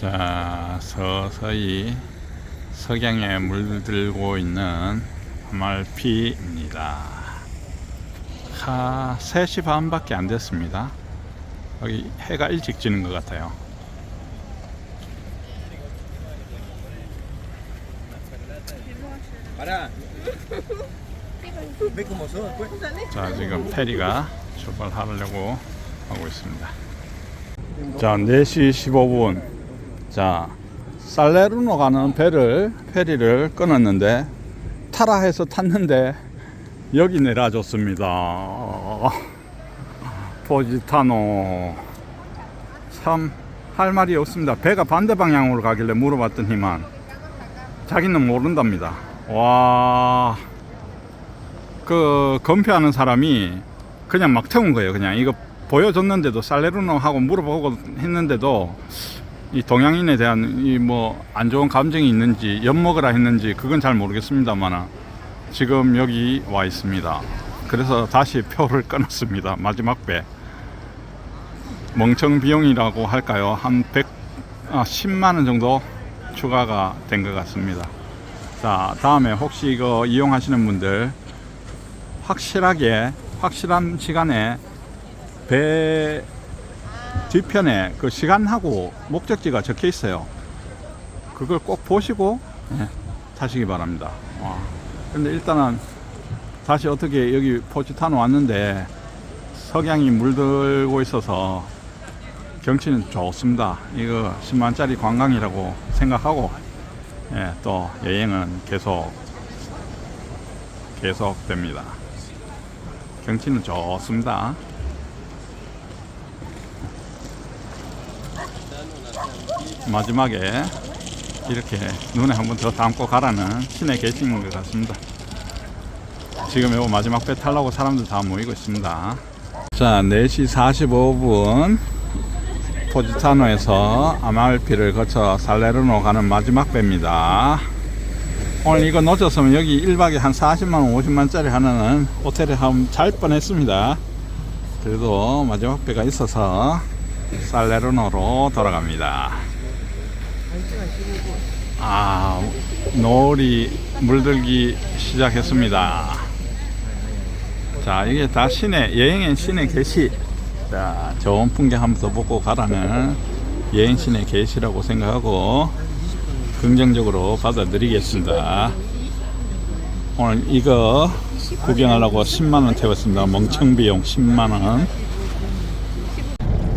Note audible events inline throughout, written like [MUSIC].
자, 서서히 석양에 물들고 있는 아말피입니다. 하, 3시 반밖에 안 됐습니다. 여기 해가 일찍 지는 것 같아요. 자, 지금 페리가 출발하려고 하고 있습니다. 자, 4시 15분. 자, 살레르노 가는 배를, 페리를 끊었는데, 타라 해서 탔는데, 여기 내려줬습니다. 포지타노. 참, 할 말이 없습니다. 배가 반대 방향으로 가길래 물어봤더니만, 자기는 모른답니다. 와. 그 검표하는 사람이 그냥 막 태운 거예요. 그냥 이거 보여줬는데도 살레르노 하고 물어보고 했는데도 이 동양인에 대한 이 뭐 안 좋은 감정이 있는지 엿먹으라 했는지 그건 잘 모르겠습니다만 지금 여기 와 있습니다. 그래서 다시 표를 끊었습니다. 마지막 배 멍청 비용이라고 할까요? 한 100, 아, 10만 원 정도 추가가 된 것 같습니다. 자, 다음에 혹시 이거 이용하시는 분들 확실하게 확실한 시간에 배 뒤편에 그 시간하고 목적지가 적혀 있어요. 그걸 꼭 보시고 예, 타시기 바랍니다. 와. 근데 일단은 다시 어떻게 여기 포지타노 왔는데 석양이 물들고 있어서 경치는 좋습니다. 이거 10만짜리 관광이라고 생각하고 예, 또 여행은 계속 계속됩니다. 경치는 좋습니다. 마지막에 이렇게 눈에 한 번 더 담고 가라는 신의 계시인 것 같습니다. 지금 요 마지막 배 타려고 사람들 다 모이고 있습니다. 자, 4시 45분 포지타노에서 아말피를 거쳐 살레르노 가는 마지막 배입니다. 오늘 이거 놓쳤으면 여기 1박에 한 40만원, 50만짜리 하는 호텔에 한번 잘 뻔했습니다. 그래도 마지막 배가 있어서 살레르노로 돌아갑니다. 아, 노을이 물들기 시작했습니다. 자, 이게 다 시내, 여행엔 시내 계시. 자, 좋은 풍경 한번 더 보고 가라는 여행 시내 계시라고 생각하고 긍정적으로 받아들이겠습니다. 오늘 이거 구경하려고 10만원 태웠습니다. 멍청 비용 10만원.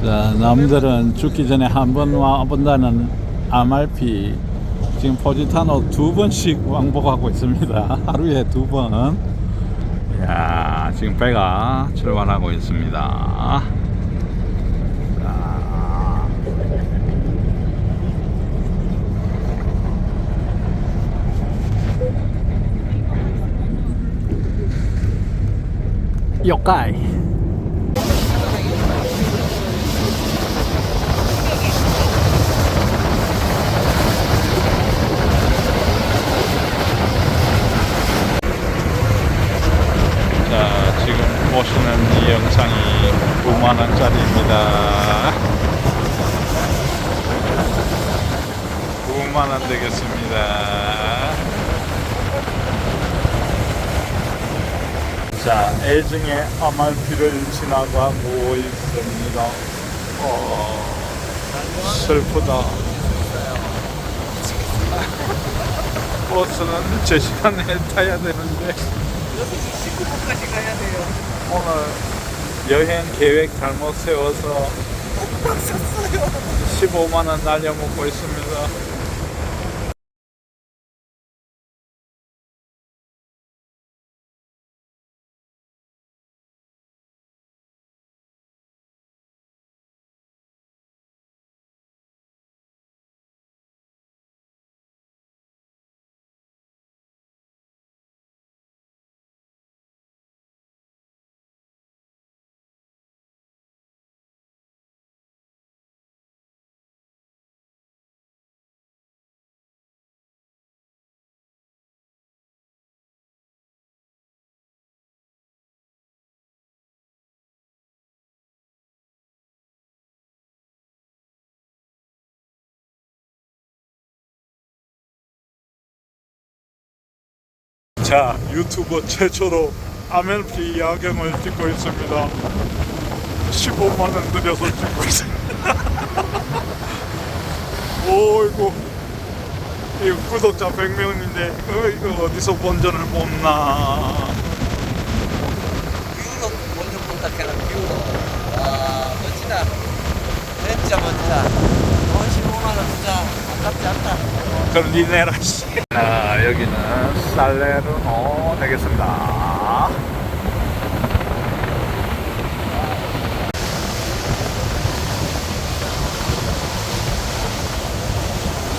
자, 남들은 죽기 전에 한 번 와본다는 아말피. 지금 포지타노 두 번씩 왕복하고 있습니다. [LAUGHS] 하루에 두 번. 야 지금 배가 출발하고 있습니다. 자, 요까이. 자, 지금 보시는 이 영상이 9만원짜리입니다. 9만원 되겠습니다. 자, 애증의 아말피를 지나가고 있습니다. 어, 슬프다. 버스는 제 시간에 타야 되는데. 오늘 여행 계획 잘못 세워서 15만 원 날려먹고 있습니다. 자 유튜버 최초로 아멜피 야경을 찍고 있습니다. 15만원 들여서 찍고 있습니다. [LAUGHS] 오이고 이 구독자 100명인데 어, 이거 어디서 본전을 뽑나. 뷰도 먼저 부탁해라 뷰도 와 멋지다. 진짜 멋지다. 어 15만원 진짜 아깝지 않다. 그럼 니네라 씨. 자 여기는 살레르노 되겠습니다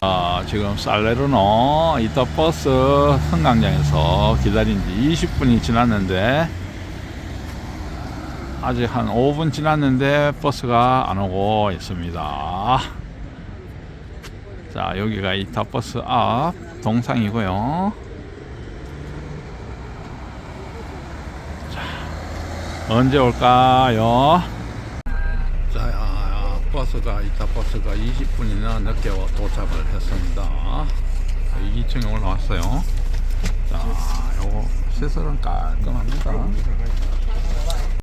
아, 지금 살레르노 이따 버스 승강장에서 기다린 지 20분이 지났는데 아직 한 5분 지났는데 버스가 안 오고 있습니다. 자, 여기가 이타 버스 앞 동상이고요. 언제 올까요? 자, 아, 버스가 이타 버스가 20분이나 늦게 와- 도착을 했습니다. 2층에 올라왔어요. 자, 요거 시설은 깔끔합니다.